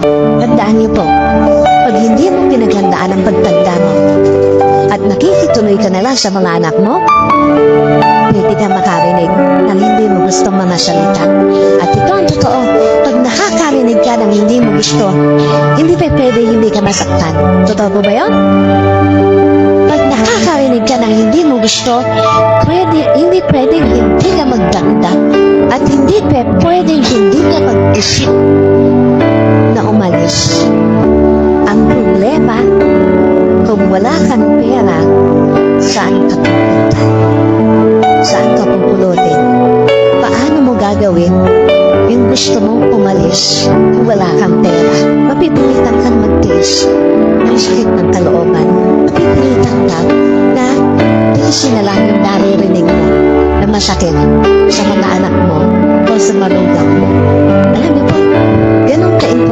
Tandaan niyo po, pag hindi mo pinaghandaan ang pagtanda mo, at nakikituloy ka na lang sa mga anak mo, pwede ka makarinig ng hindi mo gustong mga salita. At ito ang totoo, pag nakakarinig ka ng hindi mo gusto, hindi pa pwede hindi ka masaktan. Totoo po ba yun? Pag nakakarinig ka ng hindi mo gusto, pwede, hindi pwedeng hindi ka magdanda. At hindi pa pwedeng hindi ka mag-isip mo gagawin yung gusto mong umalis wala kang pera? Mapipilitan kang magtiis ng sakit ng kalooban. Mapipilitan ka na tiisin na lang yung naririnig mo na masakit sa mga anak mo o sa manugang mo. Alam niyo po, ganun ka-importante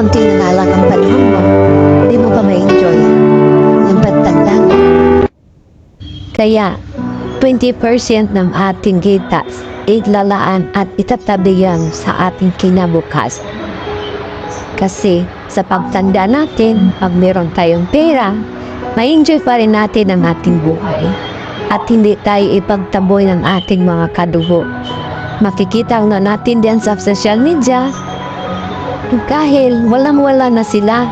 kukunti na nga lang ang panahon mo, hindi mo pa ma-enjoy yung pagtanda. Kaya, 20% ng ating kita iglalaan at itatabi yan sa ating kinabukas. Kasi sa pagtanda natin, pag meron tayong pera, ma-enjoy pa rin natin ang ating buhay. At hindi tayo ipagtaboy ng ating mga kadugo. Makikita na natin diyan sa social media, kahil walang-wala na sila,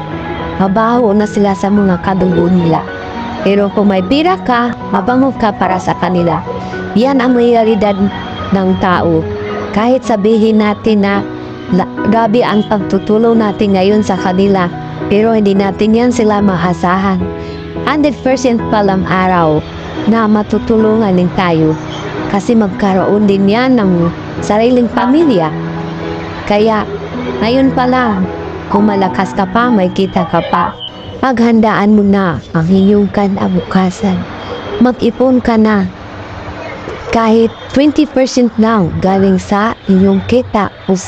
mabaho na sila sa mga kadugo nila. Pero kung may pira ka, mabango ka para sa kanila. Yan ang realidad ng tao. Kahit sabihin natin na grabe ang pagtutulong natin ngayon sa kanila, pero hindi natin yan sila mahasahan. 100% palang araw na matutulungan din tayo kasi magkaroon din yan ng sariling pamilya. Kaya, ngayon pa lang, kung malakas ka pa, may kita ka pa. Paghandaan mo na ang inyong kanabukasan. Mag-ipon ka na. Kahit 20% lang galing sa inyong kita o